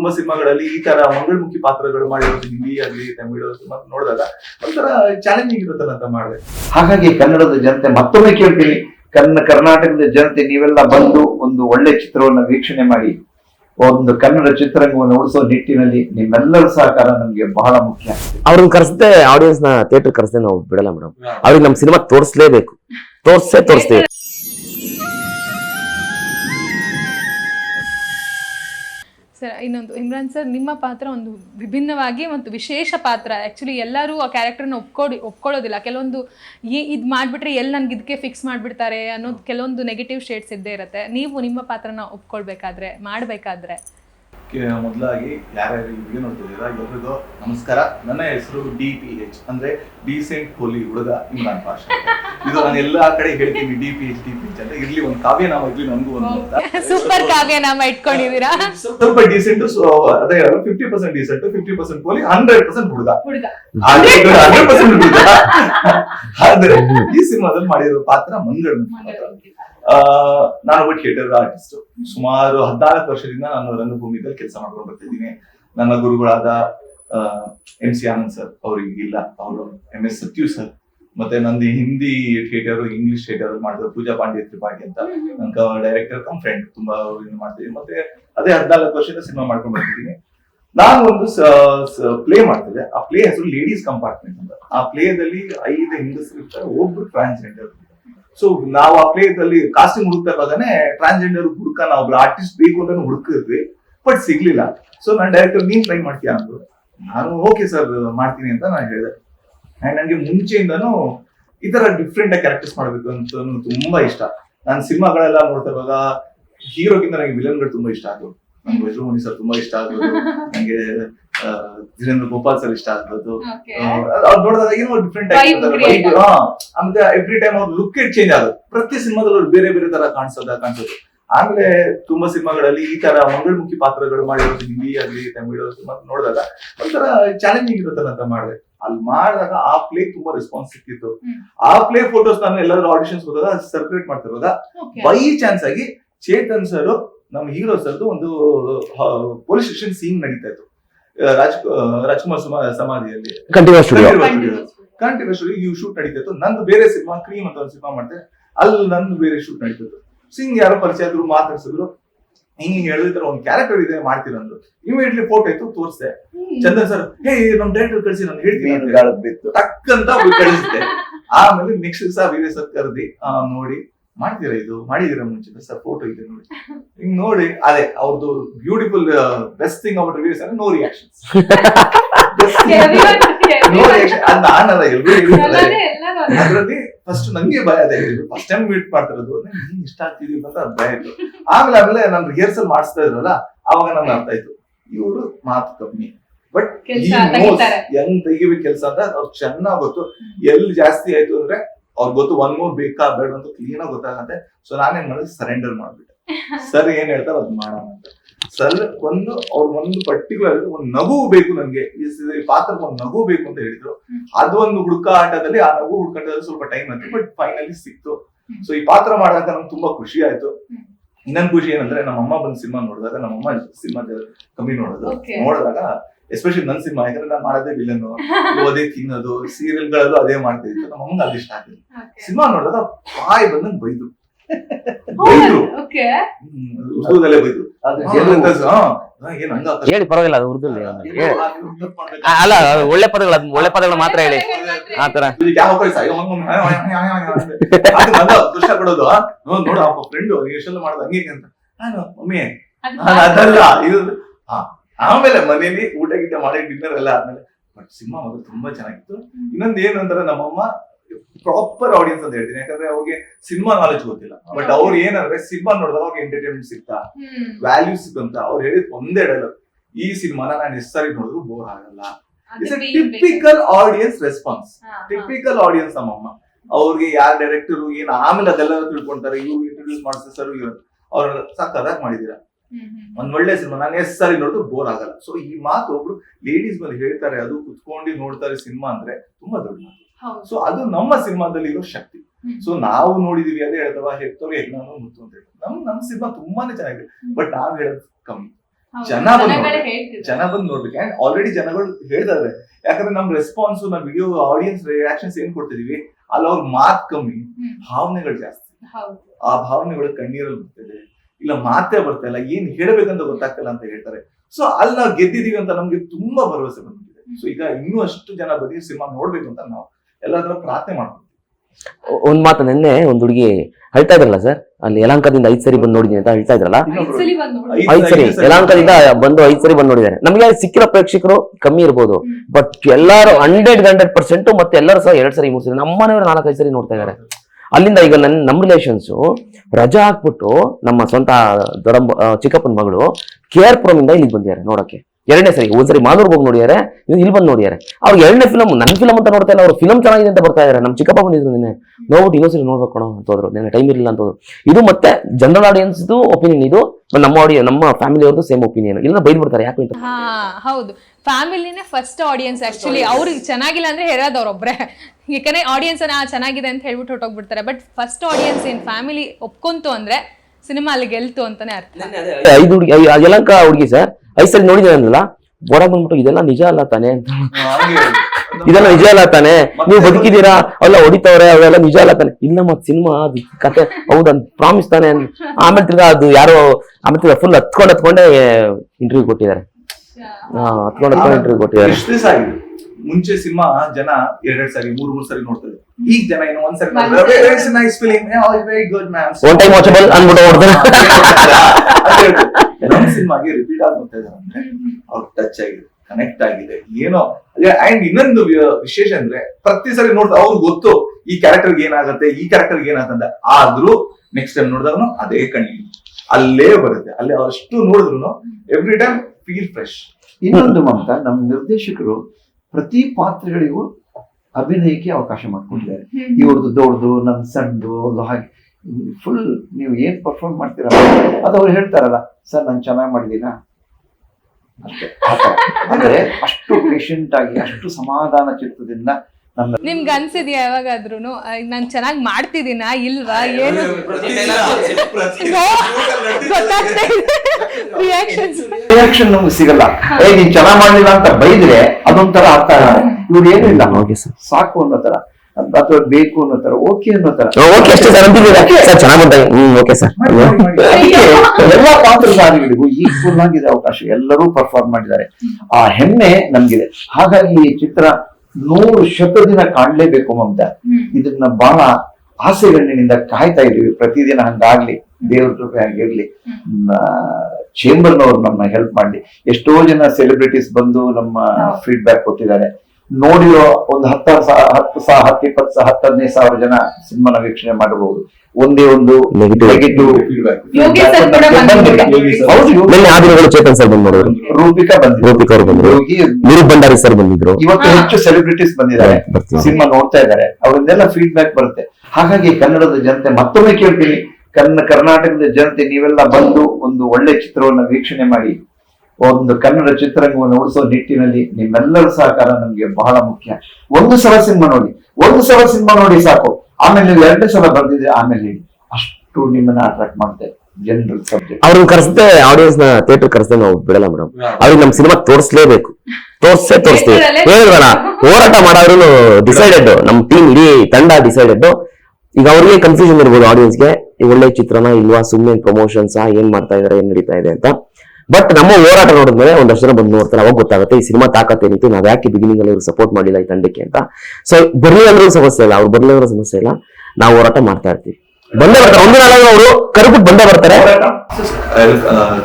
ತುಂಬಾ ಸಿನಿಮಾಗಳಲ್ಲಿ ಈ ತರ ಮಂಗಳಮುಖಿ ಪಾತ್ರಗಳು ಮಾಡಿರೋದು ಹಿಂದಿ ಆಗ್ಲಿ ತಮಿಳು ಸಿನಿಮಾ ನೋಡಿದಾಗ ಒಂಥರ ಚಾಲೆಂಜಿಂಗ್ ಇರುತ್ತಲ್ಲ ಅಂತ ಮಾಡಿದೆ. ಹಾಗಾಗಿ ಕನ್ನಡದ ಜನತೆ ಮತ್ತೊಮ್ಮೆ ಕೇಳ್ತೀನಿ ಕನ್ನ ಕರ್ನಾಟಕದ ಜನತೆ ನೀವೆಲ್ಲ ಬಂದು ಒಂದು ಒಳ್ಳೆ ಚಿತ್ರವನ್ನ ವೀಕ್ಷಣೆ ಮಾಡಿ ಒಂದು ಕನ್ನಡ ಚಿತ್ರರಂಗವನ್ನು ಉಳಿಸೋ ನಿಟ್ಟಿನಲ್ಲಿ ನಿಮ್ಮೆಲ್ಲರ ಸಹಕಾರ ನಮ್ಗೆ ಬಹಳ ಮುಖ್ಯ. ಅವ್ರನ್ನ ಕರೆಸದೆ ಆಡಿಯನ್ಸ್ನ ಥಿಯೇಟರ್ ಕರೆಸದೆ ನಾವು ಬಿಡಲ್ಲ ಮೇಡಮ್ ಅವ್ರಿಗೆ ನಮ್ ಸಿನಿಮಾ ತೋರಿಸ್ಲೇಬೇಕು. ತೋರ್ಸೇ ತೋರಿಸ್ತೀವಿ. ಸರ್ ಇನ್ನೊಂದು ಇಮ್ರಾನ್ ಸರ್ ನಿಮ್ಮ ಪಾತ್ರ ಒಂದು ವಿಭಿನ್ನವಾಗಿ ಮತ್ತು ವಿಶೇಷ ಪಾತ್ರ. ಆ್ಯಕ್ಚುಲಿ ಎಲ್ಲರೂ ಆ ಕ್ಯಾರೆಕ್ಟರ್ನ ಒಪ್ಕೊಡಿ ಒಪ್ಕೊಳ್ಳೋದಿಲ್ಲ. ಕೆಲವೊಂದು ಈ ಇದು ಮಾಡಿಬಿಟ್ರೆ ಎಲ್ಲಿ ನನಗೆ ಇದಕ್ಕೆ ಫಿಕ್ಸ್ ಮಾಡಿಬಿಡ್ತಾರೆ ಅನ್ನೋದು ಕೆಲವೊಂದು ನೆಗೆಟಿವ್ ಶೇಡ್ಸ್ ಇದ್ದೇ ಇರುತ್ತೆ. ನೀವು ನಿಮ್ಮ ಪಾತ್ರನ ಒಪ್ಕೊಳ್ಬೇಕಾದ್ರೆ ಮಾಡಬೇಕಾದ್ರೆ. ಮೊದಲಾಗಿ ಯಾರ್ಯಾರು ಈ ವಿಡಿಯೋ ನೋಡ್ತಿದ್ದೀರಾ ಎಲ್ರಿಗೂ ನಮಸ್ಕಾರ. ನನ್ನ ಹೆಸರು ಡಿ ಪಿ ಎಚ್ ಅಂದ್ರೆ ಡೀಸೆಂಟ್ ಹೋಲಿ ಹುಡುಗ ಇಮ್ರಾನ್ ಪಾಷ. ಇದು ನಾನು ಎಲ್ಲಾ ಕಡೆ ಹೇಳ್ತೀನಿ D P H D P H ಅಂತ. ಇರ್ಲಿ ಒಂದು ಕಾವ್ಯ ನಾಮ ಇರ್ಲಿ ನನಗೂ ಒಂದು ಅಂತ. ಸೂಪರ್ ಕಾವ್ಯನಾಮ ಇಟ್ಕೊಂಡಿದ್ದೀರಾ? ಸ್ವಲ್ಪ ಡೀಸೆಂಟ್ ಅದೇ fifty percent decent fifty percent ಪೋಲಿ ಹಂಡ್ರೆಡ್ ಪರ್ಸೆಂಟ್ ಹುಡುಗ. ಹುಡುಗ. ಹಂಡ್ರೆಡ್ ಪರ್ಸೆಂಟ್ ಹುಡುಗ. ಆದ್ರೆ ಈ ಸಿನಿಮಾದಲ್ಲಿ ಮಾಡಿರೋ ಪಾತ್ರ ಮಂಗಳ ನಾನು ಒಬ್ಬ ಥಿಯೇಟರ್ ಆರ್ಟಿಸ್ಟ್ ಸುಮಾರು ಹದಿನಾಲ್ಕು ವರ್ಷದಿಂದ ನಾನು ರಂಗಭೂಮಿಯಲ್ಲಿ ಕೆಲಸ ಮಾಡ್ಕೊಂಡು ಬರ್ತಿದ್ದೀನಿ. ನನ್ನ ಗುರುಗಳಾದ ಎಂ ಸಿ ಆನಂದ್ ಸರ್ ಅವ್ರಿಗೆ ಇಲ್ಲ. ಅವರು ಎಂ ಎಸ್ ಸತ್ಯು ಸರ್ ಮತ್ತೆ ನಂದು ಹಿಂದಿ ಥಿಯೇಟರ್ ಇಂಗ್ಲಿಷ್ ಥಿಯೇಟರ್ ಮಾಡಿದ್ರು ಪೂಜಾ ಪಾಂಡ್ಯ ತ್ರಿಪಾಠಿ ಅಂತ. ನನ್ನ ಡೈರೆಕ್ಟರ್ ಕಮ್ ಫ್ರೆಂಡ್ ತುಂಬಾ ಮಾಡ್ತಿದ್ದೀನಿ ಮತ್ತೆ ಅದೇ ಹದಿನಾಲ್ಕು ವರ್ಷದಿಂದ ಸಿನಿಮಾ ಮಾಡ್ಕೊಂಡು ಬರ್ತಿದ್ದೀನಿ ನಾನು ಒಂದು ಪ್ಲೇ ಮಾಡ್ತಿದ್ದೆ. ಆ ಪ್ಲೇ ಹೆಸರು ಲೇಡೀಸ್ ಕಂಪಾರ್ಟ್ಮೆಂಟ್ ಅಂತ. ಆ ಪ್ಲೇದಲ್ಲಿ ಐದು ಹೆಂಗಸರು ಇರ್ತಾರೆ. ಒಬ್ರು ಟ್ರಾನ್ಸ್ಜೆಂಡರ್ ಸೊ ನಾವು ಆ ಪ್ಲೇದಲ್ಲಿ ಕಾಸ್ಟಿಂಗ್ ಹುಡುಕ್ತಾ ಇರುವಾಗನೇ ಟ್ರಾನ್ಸ್ಜೆಂಡರ್ ಹುಡುಕ ನಾವು ಆರ್ಟಿಸ್ಟ್ ಬೇಕು ಅಂತ ಹುಡುಕಿದ್ವಿ ಬಟ್ ಸಿಗ್ಲಿಲ್ಲ. ಸೊ ನಾನು ಡೈರೆಕ್ಟರ್ ನೀನ್ ಟ್ರೈ ಮಾಡ್ತೀಯಾ ಅಂದ್ರು ನಾನು ಓಕೆ ಸರ್ ಮಾಡ್ತೀನಿ ಅಂತ ನಾನು ಹೇಳಿದೆ. ಅಂಡ್ ನನಗೆ ಮುಂಚೆಯಿಂದನೂ ಈ ತರ ಡಿಫ್ರೆಂಟ್ ಆಗಿ ಕ್ಯಾರೆಕ್ಟರ್ಸ್ ಮಾಡ್ಬೇಕು ಅಂತ ತುಂಬಾ ಇಷ್ಟ. ನಾನು ಸಿನಿಮಾಗಳೆಲ್ಲ ನೋಡ್ತಾ ಇರುವಾಗ ಹೀರೋಗಿಂತ ನನಗೆ ವಿಲನ್ಗಳು ತುಂಬಾ ಇಷ್ಟ ಆಗೋದು ನಂಗೆ ವಜ್ರಮುನಿ ಸರ್ ತುಂಬಾ ಇಷ್ಟ ಆಗೋದು ನಂಗೆ ಆ, ಧೀರೇಂದ್ರ ಗೋಪಾಲ್ ಸರ್ ಇಷ್ಟ ಆಗ್ಬೋದು ಅವ್ರು ನೋಡಿದಾಗ ಏನೋ ಡಿಫ್ರೆಂಟ್ ಆಗಿರ್ತಾರೆ ಆಮೇಲೆ ಎವ್ರಿ ಟೈಮ್ ಅವ್ರ ಲುಕ್ ಚೇಂಜ್ ಆಗುತ್ತೆ. ಪ್ರತಿ ಸಿನಿಮಾದಲ್ಲೂ ಅವ್ರು ಬೇರೆ ಬೇರೆ ತರ ಕಾಣಿಸೋದ ಕಾಣಿಸೋದು. ಆಮೇಲೆ ತುಂಬಾ ಸಿನಿಮಾಗಳಲ್ಲಿ ಈ ತರ ಮಂಗಳಮುಖಿ ಪಾತ್ರಗಳು ಮಾಡಿರೋದು ಹಿಂದಿ ಆಗ್ಲಿ ತಮಿಳು ಮತ್ತೆ ನೋಡಿದಾಗ ಒಂಥರ ಚಾಲೆಂಜಿಂಗ್ ಇರುತ್ತಲ್ಲ ಅಂತ ಮಾಡಿದೆ. ಅಲ್ಲಿ ಮಾಡಿದಾಗ ಆ ಪ್ಲೇ ತುಂಬಾ ರೆಸ್ಪಾನ್ಸ್ ಸಿಕ್ಕಿತ್ತು. ಆ ಪ್ಲೇ ಫೋಟೋಸ್ ನಾನು ಎಲ್ಲಾದ್ರೂ ಆಡಿಷನ್ಸ್ ಹೋದಾಗ ಸರ್ಕ್ಯುಲೇಟ್ ಮಾಡ್ತಿರೋದ? ಬೈ ಚಾನ್ಸ್ ಆಗಿ ಚೇತನ್ ಸರ್ ನಮ್ಮ ಹೀರೋ ಸರ್ದು ಒಂದು ಪೊಲೀಸ್ ಸ್ಟೇಷನ್ ಸೀನ್ ನಡೀತಾ ಇತ್ತು. ರಾಜ್ ರಾಜ್ಕುಮಾರ್ ಸಮ- ಸಮಾಧಿಯಲ್ಲಿ. ಕಂಟಿನ್ಯೂಸ್ ಸ್ಟುಡಿಯೋ ಕಂಟಿನ್ಯೂಸ್ ಇವ್ ಶೂಟ್ ನಡೀತಿತ್ತು ನಂದು ಬೇರೆ ಸಿನಿಮಾ ಕ್ರೀಮ್ ಅಂತ ಒಂದು ಸಿನಿಮಾ ಮಾಡಿದೆ. ಅಲ್ಲಿ ನಂದು ಬೇರೆ ಶೂಟ್ ನಡೀತಿತ್ತು ಸಿಂಗ್ ಯಾರೋ ಪರಿಚಯ ಇದ್ರು ಮಾತಾಡ್ಸಿದ್ರು. ಹಿಂಗ ಹಿಂಗ್ ಹೇಳಿದ್ರೆ ಒಂದು ಕ್ಯಾರೆಕ್ಟರ್ ಇದೆ ಮಾಡ್ತೀರಂದ್ರು ಇಮಿಡಿಯೇಟ್ಲಿ ಫೋಟೋ ಇತ್ತು ತೋರಿಸ್ದೆ. ಚಂದನ್ ಸರ್ ಹೇ ನಮ್ ಡೈರೆಕ್ಟರ್ ಕಳಿಸಿ ನಾನು ಹೇಳ್ತೀನಿ ಅಂತ ಕಳಿಸಿದೆ ಆಮೇಲೆ ನೆಕ್ಸ್ಟ್ ದಿವಸ ವೀರೇ ಸರ್ ಕರೆದಿ ಆ, ನೋಡಿ. ಮಾಡ್ತೀರಾ ಇದು? ಮಾಡಿದೀರಾ ಮುಂಚೆ? ಸರ್ ಫೋಟೋ ಇದೆ ನೋಡಿ. ಹಿಂಗ್ ನೋಡಿ ಅದೇ ಅವ್ರದ್ದು ಬ್ಯೂಟಿಫುಲ್ ಬೆಸ್ಟ್ ಥಿಂಗ್ ಅವ್ರ ರಿವ್ಯೂಸ್ ಅಂದ್ರೆ ನೋ ರಿಯಾಕ್ಷನ್ಸ್ ನೋ ರಿಯಾಕ್ಷನ್ ಅದ್ ನಾನಲ್ಲ ಎಲ್ರು ಅದ್ರಲ್ಲಿ ಫಸ್ಟ್ ನಂಗೆ ಭಯ ಅದೇ ಫಸ್ಟ್ ಟೈಮ್ ಮೀಟ್ ಮಾಡ್ತಿರೋದು ನಂಗೆ ಇಷ್ಟ ಆಗ್ತಿದೀವಿ ಅಂತ ಭಯ ಇತ್ತು. ಆಮೇಲೆ ಆಮೇಲೆ ನಾನು ರಿಹರ್ಸಲ್ ಮಾಡಿಸ್ತಾ ಇದ್ರಲ್ಲ ಅವಾಗ ನನ್ಗೆ ಅರ್ಥ ಆಯ್ತು. ಇವರು ಮಾತು ಕಮ್ಮಿ. ಬಟ್. ಹೆಂಗ್ ತೆಗಿಬೇಕು ಕೆಲಸ ಅಂತ ಅವ್ರು ಚೆನ್ನಾಗ್ ಗೊತ್ತು. ಎಲ್ಲಿ ಜಾಸ್ತಿ ಆಯ್ತು ಅಂದ್ರೆ ಅವ್ರಿಗೆ ಗೊತ್ತು ಒನ್ ಮೂರ್ ಬೇಕಾ ಬೇಡ ಅಂತ ಕ್ಲೀನ್ ಆಗಿ ಗೊತ್ತಾಗತ್ತೆ. ಸೊ ನಾನೇನ್ ಮಾಡಿದೆ? ಸರೆಂಡರ್ ಮಾಡ್ಬಿಟ್ಟೆ. ಸರ್ ಏನ್ ಹೇಳ್ತಾರೆ ಅದ್ ಮಾಡೋಣ ಅಂತ. ಸರ್ ಒಂದು ಅವ್ರ ಒಂದು ಪರ್ಟಿಕ್ಯುಲರ್ ಒಂದು ನಗು ಬೇಕು ನನ್ಗೆ. ಈ ಪಾತ್ರಕ್ಕೆ ಒಂದು ನಗು ಬೇಕು ಅಂತ ಹೇಳಿದ್ರು. ಅದೊಂದು ಅದು ಒಂದು ಹುಡುಕಾಟದಲ್ಲಿ ಆ ನಗು ಹುಡುಕಾಟದಲ್ಲಿ ಸ್ವಲ್ಪ ಟೈಮ್ ಆಯ್ತು ಬಟ್ ಫೈನಲಿ ಸಿಕ್ತು. ಸೊ ಈ ಪಾತ್ರ ಮಾಡಾಕ ನಂಗೆ ತುಂಬಾ ಖುಷಿ ಆಯ್ತು. ಇನ್ನೊಂದು ಖುಷಿ ಏನಂದ್ರೆ ನಮ್ಮ ಅಮ್ಮ ಬಂದ್ ಸಿನಿಮಾ ನೋಡಿದಾಗ ನಮ್ಮ ಅಮ್ಮ ಸಿನಿಮಾ ಕಮ್ಮಿ ನೋಡೋದು. ನೋಡಿದಾಗ ಎಸ್ಪೆಷಲಿ ನನ್ನ ಸಿನಿಮಾ ಯಾಕಂದ್ರೆ ನಾನು ಮಾಡೋದೇ ವಿಲನ್ ಅದೇ ತಿನ್ನೋದು ಸೀರಿಯಲ್ ಗಳಲ್ಲೂ ಅದೇ ಮಾಡ್ತಾ ಇತ್ತು ನಮ್ಮ ಅಮ್ಮಂಗೆ ಅದು ಇಷ್ಟ ಆಗ್ತಿತ್ತು ಸಿನಿಮಾ ನೋಡಿದಾಗ ಬಾಯಿ ಬಂದಂಗ್ ಬೈದು ಬೈದ್ರು. ಓಕೆ ಹ್ಮ್, ಉರ್ದುದಲ್ಲೇ ಬೈದ್ರು? ಹೇಳಿ. ಪರವಾಗಿಲ್ಲ ಅದು ಉರ್ದಲ್ಲಿ ಅಲ್ಲ ಒಳ್ಳೆ ಪದಗಳು ಅದು ಒಳ್ಳೆ ಪದಗಳು ಮಾತ್ರ ಹೇಳಿ. ಆ ತರ. ಅದೃಷ್ಟ ಕೊಡೋದು. ನೋಡು ಅಪ್ಪ ಫ್ರೆಂಡ್ ಎಷ್ಟೆಲ್ಲ ಮಾಡೋದು ಹಂಗೆ ಅಂತ. ನಾನು ಮಮ್ಮಿ ಅದಲ್ಲ ಇದು ಹಾ. ಆಮೇಲೆ ಮನೇಲಿ ಊಟ ಗೀಟ ಮಾಡಿ ಡಿನ್ನರ್ ಎಲ್ಲ ಆದ್ಮೇಲೆ ಬಟ್ ಸಿನಿಮಾ ಮಾತ್ರ ತುಂಬಾ ಚೆನ್ನಾಗಿತ್ತು. ಇನ್ನೊಂದು ಏನು ಅಂದ್ರೆ ನಮ್ಮಮ್ಮ ಪ್ರಾಪರ್ ಆಡಿಯನ್ಸ್ ಅಂತ ಹೇಳ್ತೀನಿ. ಯಾಕಂದ್ರೆ ಅವ್ರಿಗೆ ಸಿನಿಮಾ ನಾಲೆಜ್ ಗೊತ್ತಿಲ್ಲ. ಬಟ್ ಅವ್ರು ಏನಂದ್ರೆ ಸಿನಿಮಾ ನೋಡಿದಾಗ ಅವ್ರಿಗೆ ಎಂಟರ್ಟೈನ್ಮೆಂಟ್ ಸಿಗ್ತಾ ವ್ಯಾಲ್ಯೂ ಸಿಗಂತ ಅವ್ರು ಹೇಳಿದ್ ಒಂದೇ ಡೈಲಾಗ್ ಈ ಸಿನಿಮಾನ ನಾನು ಎಷ್ಟು ಸಾರಿ ನೋಡಿದ್ರು ಬೋರ್ ಆಗಲ್ಲ. It's typical audience response typical audience ನಮ್ಮಮ್ಮ. ಅವ್ರಿಗೆ ಯಾರ ಡೈರೆಕ್ಟರ್ ಏನ್ ಆಮೇಲೆ ಅದೆಲ್ಲ ತಿಳ್ಕೊಂತಾರೆ. ಇವ್ರು ಇಂಟ್ರೊಡ್ಯೂಸ್ ಮಾಡ್ತಾರೆ ಸರ್ ಇವ್ರು. ಅವ್ರ ಸಕ್ಕದಾಗಿ ಮಾಡಿದೀರಾ. ಒಂದ್ ಒಳ್ಳೆ ಸಿನಿಮಾ. ನಾನು ಎಸ್ ಸಾರಿ ನೋಡಿದ್ರು ಬೋರ್ ಆಗಲ್ಲ. ಸೊ ಈ ಮಾತು ಒಬ್ರು ಲೇಡೀಸ್ ಬಂದು ಹೇಳ್ತಾರೆ ಅದು ಕುತ್ಕೊಂಡು ನೋಡ್ತಾರೆ ಸಿನಿಮಾ ಅಂದ್ರೆ ತುಂಬಾ ದೊಡ್ಡ ಮಾತು. ಸೊ ಅದು ನಮ್ಮ ಸಿನಿಮಾದಲ್ಲಿ ಇರೋ ಶಕ್ತಿ. ಸೊ ನಾವು ನೋಡಿದೀವಿ ಅದೇ ಹೇಳ್ತವ ಹೆತ್ತವ್ರು ಎಲ್ಲಾನು ಮುತ್ತು ಅಂತ ಹೇಳ್ತಾರೆ. ನಮ್ ನಮ್ ಸಿನಿಮಾ ತುಂಬಾನೇ ಚೆನ್ನಾಗಿದೆ. ಬಟ್ ನಾವ್ ಹೇಳೋದು ಕಮ್ಮಿ. ಜನ ಬಂದು ಜನ ಬಂದು ನೋಡ್ಬೇಕು. ಅಂಡ್ ಆಲ್ರೆಡಿ ಜನಗಳು ಹೇಳ್ತಾರೆ ಯಾಕಂದ್ರೆ ನಮ್ ರೆಸ್ಪಾನ್ಸ್ ನಮ್ ವಿಡಿಯೋ ಆಡಿಯನ್ಸ್ ರಿಯಾಕ್ಷನ್ಸ್ ಏನ್ ಕೊಡ್ತಿದೀವಿ? ಅಲ್ಲಿ ಅವ್ರ ಮಾತ್ ಕಮ್ಮಿ. ಭಾವನೆಗಳು ಜಾಸ್ತಿ. ಆ ಭಾವನೆಗಳು ಕಣ್ಣೀರಲ್ಲಿ ಬರ್ತಿದೆ. ಇಲ್ಲ ಮಾತೇ ಬರ್ತಾ ಇಲ್ಲ ಏನ್ ಹೇಳ್ಬೇಕಂತ ಗೊತ್ತಾಗ್ತಿಲ್ಲ ಅಂತ ಹೇಳ್ತಾರೆ. ಸೊ ಅಲ್ಲಿ ನಾವು ಗೆದ್ದಿದೀವಿ ಅಂತ ನಮ್ಗೆ ತುಂಬಾ ಭರವಸೆ ಬಂದಿದೆ ಸೊ ಈಗ ಇನ್ನೂ ಅಷ್ಟು ಜನ ಬರೀ ಸಿನಿಮಾ ನೋಡ್ಬೇಕು ಅಂತ ನಾವು ಎಲ್ಲಾದ್ರ ಪ್ರಾರ್ಥನೆ ಮಾಡ್ತೀವಿ ಒಂದ್ ಮಾತು ನಿನ್ನೆ ಒಂದ್ ಹುಡುಗಿ ಹೇಳ್ತಾ ಇದ್ರಲ್ಲ ಸರ್? ಅಲ್ಲಿ ಯಲಾಂಕದಿಂದ ಐದ್ ಸರಿ ಬಂದು ನೋಡಿದೀನಿ ಅಂತ ಹೇಳ್ತಾ ಇದ್ರಲ್ಲ? ಐದ್ ಸರಿ ಯಲಾಂಕದಿಂದ ಬಂದು ಐದ್ ಸರಿ ಬಂದು ನೋಡಿದ್ದಾರೆ. ನಮಗೆ ಸಿಕ್ಕಿರೋ ಪ್ರೇಕ್ಷಕರು ಕಮ್ಮಿ ಇರ್ಬೋದು. ಬಟ್ ಎಲ್ಲಾರು ಹಂಡ್ರೆಡ್ ಹಂಡ್ರೆಡ್ ಪರ್ಸೆಂಟ್ ಮತ್ತೆ ಎಲ್ಲರೂ ಸಹ ಎರಡ್ ಸರಿ ಮೂರ್ ಸರಿ. ನಮ್ಮ ಮನೆಯವರು ನಾಲ್ಕೈದು ಸರಿ ನೋಡ್ತಾ ಇದ್ದಾರೆ. ಅಲ್ಲಿಂದ ಈಗ ನನ್ನ ನಮ್ಮ ರಿಲೇಷನ್ಸು ರಜಾ ಹಾಕ್ಬಿಟ್ಟು ನಮ್ಮ ಸ್ವಂತ ದೊರಂಬ ಚಿಕ್ಕಪ್ಪನ ಮಗಳು ಕೆ ಆರ್ ಪುರಂ ಇಂದ ಇಲ್ಲಿಗೆ ಬಂದಿದ್ದಾರೆ ನೋಡೋಕ್ಕೆ ಎರಡನೇ ಸರಿ, ಒಂದ್ಸರಿ ಮಾನೂರ್ಗೆ ಹೋಗಿ ನೋಡಿದ್ದಾರೆ ಇಲ್ಲಿ ಬಂದು ನೋಡಿದ್ದಾರೆ ಅವ್ರಿಗೆ ಎರಡನೇ ಫಿಲಮ್ ನನ್ನ ಫಿಲಮ್ ಅಂತ ನೋಡ್ತಾ ಇಲ್ಲ, ಅವ್ರು ಫಿಲಮ್ ಚೆನ್ನಾಗಿದೆ ಅಂತ ಬರ್ತಾ ಇದ್ದಾರೆ ನಮ್ಮ ಚಿಕ್ಕಪ್ಪ ಬಂದಿದ್ರು ನಿನ್ನೆ. ನೋಡ್ಬಿಟ್ಟು ಇನ್ನೊಂದ್ಸರಿ ನೋಡ್ಬೇಕು ಕಣೋ ಅಂತ ಹೋದ್ರು. ನಿನ್ನೆ ಟೈಮ್ ಇರಲಿಲ್ಲ ಅಂತ ಹೋದ್ರು. ಇದು ಮತ್ತೆ ಜನರಲ್ ಆಡಿಯನ್ಸ್ದು ಒಪಿನಿಯನ್ ಇದು. ನಮ್ಮ ಆಡಿಯೋ ನಮ್ಮ ಫ್ಯಾಮಿಲಿ ಅವ್ರದ್ದು ಸೇಮ್ ಒಪಿನಿಯನ್ ಇಲ್ಲ ಬೈದ್ಬಿಡ್ತಾರೆ ಯಾಕೆ ಅಂತ ಹಾ ಹೌದು. ಫ್ಯಾಮಿಲಿನೇ ಫಸ್ಟ್ ಆಡಿಯನ್ಸ್ ಆಕ್ಚುಲಿ ಅವ್ರಿಗೆ ಚೆನ್ನಾಗಿಲ್ಲ ಅಂದ್ರೆ ಹೇಳೋದವ್ರೊಬ್ರೆ ಯಾಕಂದ್ರೆ ಆಡಿಯನ್ಸ್ ನಾ ಚೆನ್ನಾಗಿದೆ ಅಂತ ಹೇಳ್ಬಿಟ್ಟು ಹೊಟ್ಟೋಗ್ಬಿಡ್ತಾರೆ ಬಟ್ ಫಸ್ಟ್ ಆಡಿಯನ್ಸ್ ಏನ್ ಫ್ಯಾಮಿಲಿ ಒಪ್ಕೊಂತು ಅಂದ್ರೆ ಸಿನಿಮಾ ಅಲ್ಲಿ ಗೆಲ್ತು ಅಂತಾನೆ ಅರ್ಥ. ಐದು ಹುಡುಗಿ ಯಲಂಕ ಹುಡುಗಿ ಸರ್ ಐಸಲ್ಲಿ ಸರಿ ನೋಡಿದ್ರೆ ಅಂದ್ರಲ್ಲ ಹೊರಗೆ ಬಂದ್ಬಿಟ್ಟು ಇದೆಲ್ಲ ನಿಜ ಅಲ್ಲ ತಾನೆ? ಅಂತ. ಇದೆಲ್ಲ ನಿಜ ಅಲ್ಲ ತಾನೆ. ನೀವು ಬದುಕಿದೀರಾ ಅವೆಲ್ಲ ಹೊಡಿತವ್ರೆ ಅವೆಲ್ಲ ನಿಜ ಅಲ್ಲ ತಾನೆ. ಇಲ್ಲ ಮತ್ ಸಿನಿಮಾ ಅದು ಕತೆ. ಹೌದು ಪ್ರಾಮಿಸ್ ತಾನೆ. ಆಮೇಲೆ ತಿರ್ಗಾ ಅದು ಯಾರು ಆಮೇಲೆ ತಿರ್ಗಾ ಫುಲ್ ಹತ್ಕೊಂಡ್ ಹತ್ಕೊಂಡೆ ಇಂಟರ್ವ್ಯೂ ಕೊಟ್ಟಿದ್ದಾರೆ. ಹಾ ಹತ್ಕೊಂಡ್ ಹತ್ಕೊಂಡು ಇಂಟರ್ವ್ಯೂ ಕೊಟ್ಟಿದ್ದಾರೆ. ಮುಂಚೆ ಸಿನಿಮಾ ಜನ ಎರಡೆರಡು ಸಾರಿ ಮೂರ್ ಮೂರ್ ಸಾರಿ ನೋಡ್ತಾರೆ. ಈಗ ಜನ ಇನ್ನು ಒಂದ್ ಸರಿ nice very good ma'am one time watchable ಅನ್ಬಿಟ್ಟು ಹೊಡ್ತಾರೆ ನಮ್ ಸಿನಿಮಾಗೆ ರಿಪೀಟ್ ಆಗಿ ಬರ್ತಾ ಇದಾರೆ ಅವ್ರು ಟಚ್ ಆಗಿದೆ ಕನೆಕ್ಟ್ ಆಗಿದೆ. ಏನೋ ಅಂಡ್ ಇನ್ನೊಂದು ವಿಶೇಷ ಅಂದ್ರೆ ಪ್ರತಿ ಸರಿ ನೋಡ್ತಾ ಅವ್ರಿಗೆ ಗೊತ್ತು ಈ ಕ್ಯಾರೆಕ್ಟರ್ ಏನಾಗುತ್ತೆ ಈ ಕ್ಯಾರೆಕ್ಟರ್ ಏನಾಗುತ್ತೆ ಆದ್ರೂ ನೆಕ್ಸ್ಟ್ ಟೈಮ್ ನೋಡಿದಾಗ ಅದೇ ಕಣ್ಣಿ ಅಲ್ಲೇ ಬರುತ್ತೆ. ಅಲ್ಲೇ ಅಷ್ಟು ನೋಡಿದ್ರು ಎವ್ರಿ ಟೈಮ್ ಫೀಲ್ ಫ್ರೆಶ್ ಇನ್ನೊಂದು ಮಮತಾ ನಮ್ಮ ನಿರ್ದೇಶಕರು ಪ್ರತಿ ಪಾತ್ರಗಳಿಗೂ ಅಭಿನಯಕ್ಕೆ ಅವಕಾಶ ಮಾಡ್ಕೊಂಡಿದ್ದಾರೆ ಇವ್ರದ್ದು ದೊಡ್ಡದು ನನ್ ಸಣ್ಣದು ಅದು ಹಾಗೆ. ಫುಲ್ ನೀವು ಏನ್ ಪರ್ಫಾರ್ಮ್ ಮಾಡ್ತೀರಾ ಅದು ಅವ್ರು ಹೇಳ್ತಾರಲ್ಲ ಸರ್ ನಾನು ಚೆನ್ನಾಗಿ ಮಾಡಿದೀನಾ? ಅಷ್ಟೇ. ಅಂದ್ರೆ ಅಷ್ಟು ಪೇಷಂಟ್ ಆಗಿ ಅಷ್ಟು ಸಮಾಧಾನ ಚಿತ್ತದಿಂದ ನಿಮ್ಗೆ ಅನ್ಸಿದ್ಯಾ ಯಾವಾಗಾದ್ರೂ ನಾನ್ ಚೆನ್ನಾಗಿ ಮಾಡ್ತಿದ್ದೀನಾ ಇಲ್ವಾ? ಏನು? ರಿಯಾಕ್ಷನ್ ನಮ್ಗೆ ಸಿಗಲ್ಲ. ಏ ನೀನ್ ಚೆನ್ನಾಗ್ ಮಾಡ್ಲಿಲ್ಲ ಅಂತ ಬೈದ್ರೆ ಅದೊಂಥರ ಅರ್ಥ ಇವ್ರು ಏನೂ ಇಲ್ಲ ಓಕೆ ಸರ್. ಸಾಕು ಅನ್ನೋ ತರ ಅಥವಾ ಬೇಕು ಅನ್ನೋ ತರ ಓಕೆ ಅನ್ನೋ ತರ ಓಕೆ ಅಷ್ಟೇ ಸರ್ ಅಂತಿದ್ದೀರಾ? ಸರ್ ಚೆನ್ನಾಗಿ ಬಂದಾಗ ಹ್ಮ್ ಓಕೆ ಸರ್. ಎಲ್ಲಾ ಪಾತ್ರಧಾರಿಗಳಿಗೂ ಈಕ್ವಲ್ ಆಗಿದೆ ಅವಕಾಶ. ಎಲ್ಲರೂ ಪರ್ಫಾರ್ಮ್ ಮಾಡಿದ್ದಾರೆ. ಆ ಹೆಮ್ಮೆ ನಮ್ಗಿದೆ. ಹಾಗಾಗಿ ಈ ಚಿತ್ರ ನೂರು ಶತ ದಿನ ಕಾಣ್ಲೇಬೇಕು ಮಮತಾ. ಇದನ್ನ ಬಹಳ ಆಸೆಗಣ್ಣಿನಿಂದ ಕಾಯ್ತಾ ಇದೀವಿ ಪ್ರತಿದಿನ ಹಂಗಾಗ್ಲಿ ದೇವ್ರ ಕೃಪೆ ಹಂಗಿರ್ಲಿ ಚೇಂಬರ್ನವ್ರು ನಮ್ಮ ಹೆಲ್ಪ್ ಮಾಡ್ಲಿ. ಎಷ್ಟೋ ಜನ ಸೆಲೆಬ್ರಿಟೀಸ್ ಬಂದು ನಮ್ಮ ಫೀಡ್ಬ್ಯಾಕ್ ಕೊಟ್ಟಿದ್ದಾರೆ. ನೋಡಿರೋ ಒಂದು ಹತ್ತಾರು ಸಾ- ಹತ್ತು ಸಾ ಹತ್ತು ಇಪ್ಪತ್ತು ಸಾ ಹತ್ತು ಹದಿನೈದು ಸಾವಿರ ಜನ ಸಿನಿಮಾನ ವೀಕ್ಷಣೆ ಮಾಡಬಹುದು ಒಂದೇ ಒಂದು. ನೆಗೆಟಿವ್ ಚೇತನ್ ಸರ್ ಬಂದ್ ರೂಪಿಕಾ ಬಂದಿದ್ರು. ರೂಪಿಕಾ ಅವರು ಬಂದ್ರು ಯೋಗಿ ನಿರೂಪ್ ಭಂಡಾರಿ ಸರ್ ಬಂದಿದ್ರು. ಇವತ್ತು ಹೆಚ್ಚು ಸೆಲೆಬ್ರಿಟೀಸ್ ಬಂದಿದ್ದಾರೆ. ಸಿನಿಮಾ ನೋಡ್ತಾ ಇದ್ದಾರೆ. ಅವರಿಂದೆಲ್ಲ ಫೀಡ್ಬ್ಯಾಕ್ ಬರುತ್ತೆ. ಹಾಗಾಗಿ ಕನ್ನಡದ ಜನತೆ ಮತ್ತೊಮ್ಮೆ ಕೇಳ್ತೀನಿ. ಕನ್ನ ಕರ್ನಾಟಕದ ಜನತೆ ನೀವೆಲ್ಲ ಬಂದು ಒಂದು ಒಳ್ಳೆ ಚಿತ್ರವನ್ನ ವೀಕ್ಷಣೆ ಮಾಡಿ. ಒಂದು ಕನ್ನಡ ಚಿತ್ರರಂಗವನ್ನು ಉಳಿಸೋ ನಿಟ್ಟಿನಲ್ಲಿ ನಿಮ್ಮೆಲ್ಲರ ಸಹಕಾರ ನಮ್ಗೆ ಬಹಳ ಮುಖ್ಯ. ಒಂದು ಸಲ ಸಿನಿಮಾ ನೋಡಿ ಒಂದು ಸಲ ಸಿನಿಮಾ ನೋಡಿ ಸಾಕು. ಆಮೇಲೆ ನೀವು ಎರಡನೇ ಸಲ ಬರ್ದಿದ್ರೆ ಆಮೇಲೆ ಹೇಳಿ. ಅಷ್ಟು ನಿಮ್ಮನ್ನ ಅಟ್ರಾಕ್ಟ್ ಮಾಡುತ್ತೆ ಜನರಲ್ ಸಬ್ಜೆಕ್ಟ್ ಅವ್ರನ್ನ ಕರೆಸದೆ ಆಡಿಯನ್ಸ್ನ ಥಿಯೇಟರ್ ಕರೆಸದೆ ನಾವು ಬಿಡಲ್ಲ ಮೇಡಮ್ ಅವ್ರಿಗೆ ನಮ್ ಸಿನಿಮಾ ತೋರಿಸ್ಲೇಬೇಕು. ತೋರ್ಸೇ ತೋರಿಸ್ತೀವಿ. ಹೋರಾಟ ಮಾಡೋರು ಡಿಸೈಡೆಡ್ ನಮ್ ಟೀಮ್ ಇಡೀ ತಂಡ ಡಿಸೈಡೆಡ್ ಈಗ ಅವ್ರಿಗೆ ಕನ್ಫ್ಯೂಷನ್ ಇರ್ಬೋದು ಆಡಿಯನ್ಸ್ಗೆ ಒಳ್ಳೆ ಚಿತ್ರನ ಇಲ್ವಾ? ಸುಮ್ಮನೆ ಪ್ರಮೋಷನ್ಸ್ ಏನ್ ಮಾಡ್ತಾ ಇದಾರೆ? ಏನ್ ನಡೀತಾ ಇದೆ ಅಂತ. ಬಟ್ ನಮ್ಮ ಹೋರಾಟ ನೋಡಿದ್ಮೇಲೆ ಒಂದಷ್ಟು ಜನ ಬಂದು ನೋಡ್ತಾರೆ ಅವಾಗ ಗೊತ್ತಾಗುತ್ತೆ ಈ ಸಿನಿಮಾ ತಾಕತ್ ಏನಿತ್ತು ನಾವು ಯಾಕೆ ಬಿಗಿನಿಂಗ್ ಅಲ್ಲಿ ಸಪೋರ್ಟ್ ಮಾಡಿಲ್ಲ ಈ ತಂಡಕ್ಕೆ ಅಂತ. ಸೊ ಬರ್ಲಿ ಅಂದ್ರೆ ಸಮಸ್ಯೆ ಇಲ್ಲ ಅವ್ರು ಬರ್ಲಿ ಅಂದ್ರೆ ಸಮಸ್ಯೆ ಇಲ್ಲ. ನಾವು ಹೋರಾಟ ಮಾಡ್ತಾ ಇರ್ತೀವಿ. ಬಂದೇ ಬರ್ತಾರೆ ಒಂದು ನಾಳೆ ಅವರು ಕರ್ಬಿಟ್ಟು ಬಂದೇ ಬರ್ತಾರೆ.